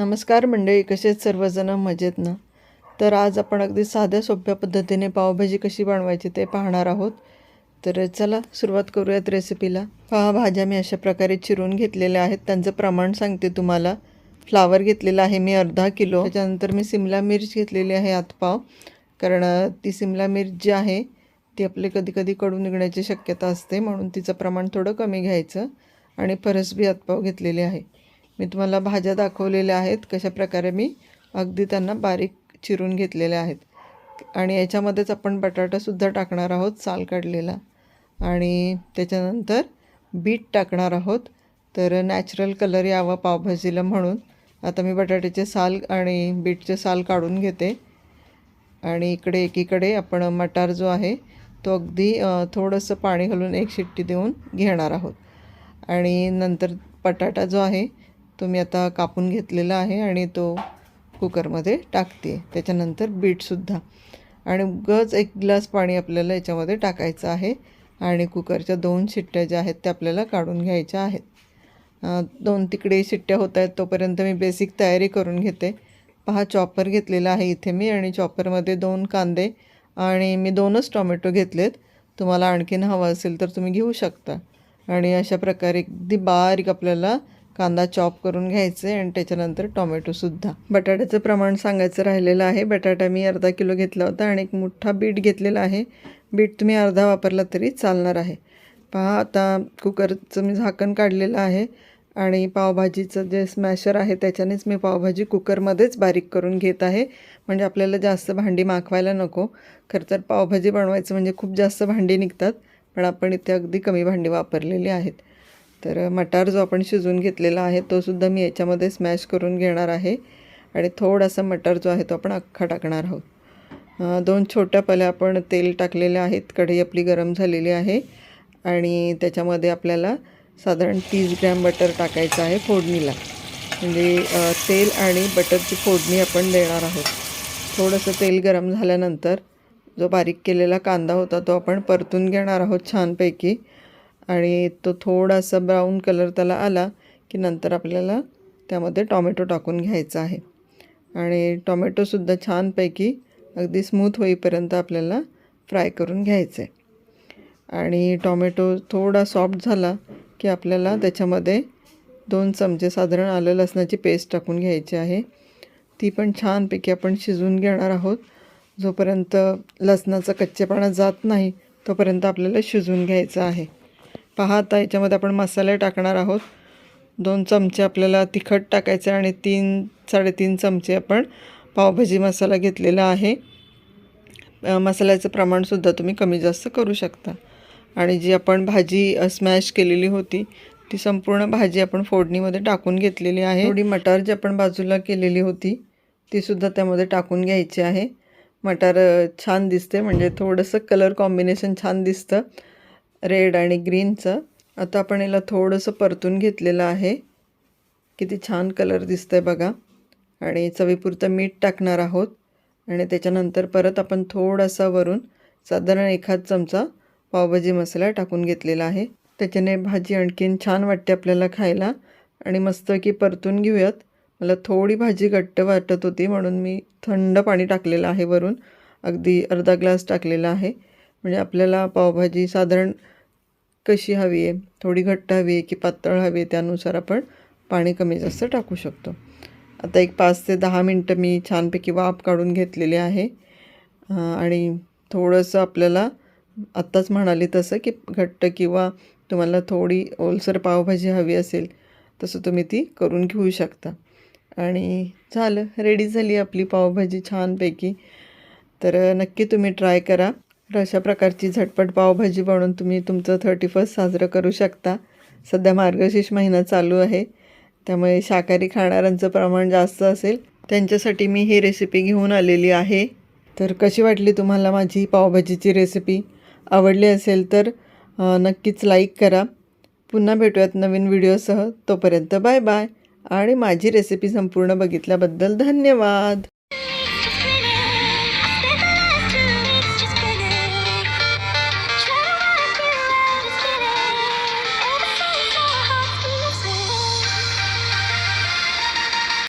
नमस्कार मंडळी कसेच सर्वजण? मजेत ना? तर आज आपण अगदी साध्या सोप्या पद्धतीने पावभाजी कशी बनवायची ते पाहणार आहोत. तर चला सुरुवात करूयात रेसिपीला पहा भाज्या मी अशा प्रकारे चिरून घेतलेल्या आहेत. त्यांचं प्रमाण सांगते तुम्हाला. फ्लावर घेतलेला आहे मी अर्धा किलो. त्याच्यानंतर मी सिमला मिर्च घेतलेली आहे आतपाव कारण ती सिमला मिर्च जी आहे ती आपले कधी कधी कडून निघण्याची शक्यता असते. म्हणून तिचं प्रमाण थोडं कमी घ्यायचं. आणि फरसबी आतपाव घेतलेली आहे. मी तुम्हाला भाज्या दाखवलेल्या आहेत. कशा प्रकारे मी अगदी त्यांना बारीक चिरून घेतलेल्या आहेत. आणि याच्यामध्येच आपण बटाटासुद्धा टाकणार आहोत साल काढलेला. आणि त्याच्यानंतर बीट टाकणार आहोत. तर नॅचरल कलर यावा पावभाजीला म्हणून. आता मी बटाट्याचे साल आणि बीटचे साल काढून घेते. आणि इकडे एकीकडे आपण मटार जो आहे तो अगदी थोडंसं पाणी घालून एक शिट्टी देऊन घेणार आहोत. आणि नंतर बटाटा जो आहे तो मी आता कापून घेतलेला आहे आणि तो कुकरमध्ये टाकते. त्याच्यानंतर बीटसुद्धा आणि गज एक ग्लास पाणी आपल्याला याच्यामध्ये टाकायचं आहे आणि कुकरच्या दोन शिट्ट्या ज्या आहेत त्या आपल्याला काढून घ्यायच्या आहेत. दोन तिकडे शिट्ट्या होत आहेत तोपर्यंत मी बेसिक तयारी करून घेते. पहा चॉपर घेतलेला आहे इथे मी आणि चॉपरमध्ये दोन कांदे आणि मी दोनच टोमॅटो घेतलेत. तुम्हाला आणखीन हवं असेल तर तुम्ही घेऊ शकता. आणि अशा प्रकारे अगदी बारीक आपल्याला कांदा चॉप करून घ्यायचे आणि त्याच्यानंतर टोमॅटोसुद्धा बटाट्याचं प्रमाण सांगायचं राहिलेलं आहे. बटाटा मी अर्धा किलो घेतला होता आणि एक मोठा बीट घेतलेला आहे. बीट तुम्ही अर्धा वापरला तरी चालणार आहे. पहा आता कुकरचं मी झाकण काढलेलं आहे आणि पावभाजीचं जे स्मॅशर आहे त्याच्यानेच मी पावभाजी कुकरमध्येच बारीक करून घेत आहे. म्हणजे आपल्याला जास्त भांडी माखवायला नको. खरं तर पावभाजी बनवायचं म्हणजे खूप जास्त भांडी निघतात पण आपण इथे अगदी कमी भांडी वापरलेली आहेत. तर मटार जो आपण शिजून घेतलेला आहे तोसुद्धा मी याच्यामध्ये स्मॅश करून घेणार आहे. आणि थोडासा मटार जो आहे तो आपण अख्खा टाकणार आहोत. दोन छोट्या पल्या आपण तेल टाकलेले आहेत. कढई आपली गरम झालेली आहे. आणि त्याच्यामध्ये आपल्याला साधारण तीस ग्रॅम बटर टाकायचं आहे फोडणीला. म्हणजे तेल आणि बटरची फोडणी आपण देणार आहोत. थोडंसं तेल गरम झाल्यानंतर जो बारीक केलेला कांदा होता तो आपण परतून घेणार आहोत छानपैकी. आणि तो थोडासा ब्राऊन कलर त्याला आला की नंतर आपल्याला त्यामध्ये टॉमॅटो टाकून घ्यायचा आहे. आणि टॉमॅटोसुद्धा छानपैकी अगदी स्मूथ होईपर्यंत आपल्याला फ्राय करून घ्यायचं. आहे आणि टॉमॅटो थोडा सॉफ्ट झाला की आपल्याला त्याच्यामध्ये दोन चमचे साधारण आलं लसणाची पेस्ट टाकून घ्यायची आहे. ती पण छानपैकी आपण शिजवून घेणार आहोत. जोपर्यंत लसणाचा कच्चेपणा जात नाही तोपर्यंत आपल्याला शिजवून घ्यायचं आहे. पहा आता याच्यामध्ये आपण मसाले टाकणार आहोत. दोन चमचे आपल्याला तिखट टाकायचं आणि तीन साडेतीन चमचे आपण पावभाजी मसाला घेतलेला आहे. मसाल्याचं प्रमाणसुद्धा तुम्ही कमी जास्त करू शकता. आणि जी आपण भाजी स्मॅश केलेली होती ती संपूर्ण भाजी आपण फोडणीमध्ये टाकून घेतलेली आहे. थोडी मटार जी आपण बाजूला केलेली होती तीसुद्धा त्यामध्ये टाकून घ्यायची आहे. मटार छान दिसते म्हणजे थोडंसं कलर कॉम्बिनेशन छान दिसतं. रेड आणि ग्रीनचं. आता आपण याला थोडंसं परतून घेतलेलं आहे. किती छान कलर दिसतं आहे बघा. आणि चवीपुरतं मीठ टाकणार आहोत. आणि त्याच्यानंतर परत आपण थोडासा वरून साधारण एखाद चमचा पावभाजी मसाला टाकून घेतलेला आहे. त्याच्याने भाजी आणखीन छान वाटते आपल्याला खायला. आणि मस्तपैकी परतून घेऊयात. मला थोडी भाजी घट्ट वाटत होती म्हणून मी थंड पाणी टाकलेलं आहे वरून. अगदी अर्धा ग्लास टाकलेला आहे. म्हणजे आपल्याला पावभाजी साधारण कशी हवी आहे थोडी घट्ट हवी आहे की पातळ हवी आहे त्यानुसार आपण पाणी कमी जास्त टाकू शकतो. आता एक पाच ते दहा मिनटं मी छानपैकी वाफ काढून घेतलेली आहे. आणि थोडंसं आपल्याला आत्ताच म्हणाले तसं की घट्ट किंवा तुम्हाला थोडी ओलसर पावभाजी हवी असेल तसं तुम्ही ती करून घेऊ शकता. आणि झालं रेडी झाली आपली पावभाजी छानपैकी. तर नक्की तुम्ही ट्राय करा. तर अशा प्रकारची झटपट पावभाजी बनवून तुम्ही तुमचं थर्टी फर्स्ट साजरं करू शकता. सध्या मार्गशीर्ष महिना चालू आहे. त्यामुळे शाकाहारी खाणाऱ्यांचं प्रमाण जास्त असेल. त्यांच्यासाठी मी ही रेसिपी घेऊन आलेली आहे. तर कशी वाटली तुम्हाला माझी पावभाजीची रेसिपी आवडली असेल तर नक्कीच लाईक करा. पुन्हा भेटूयात नवीन व्हिडिओसह तोपर्यंत बाय बाय आणि माझी रेसिपी संपूर्ण बघितल्याबद्दल धन्यवाद.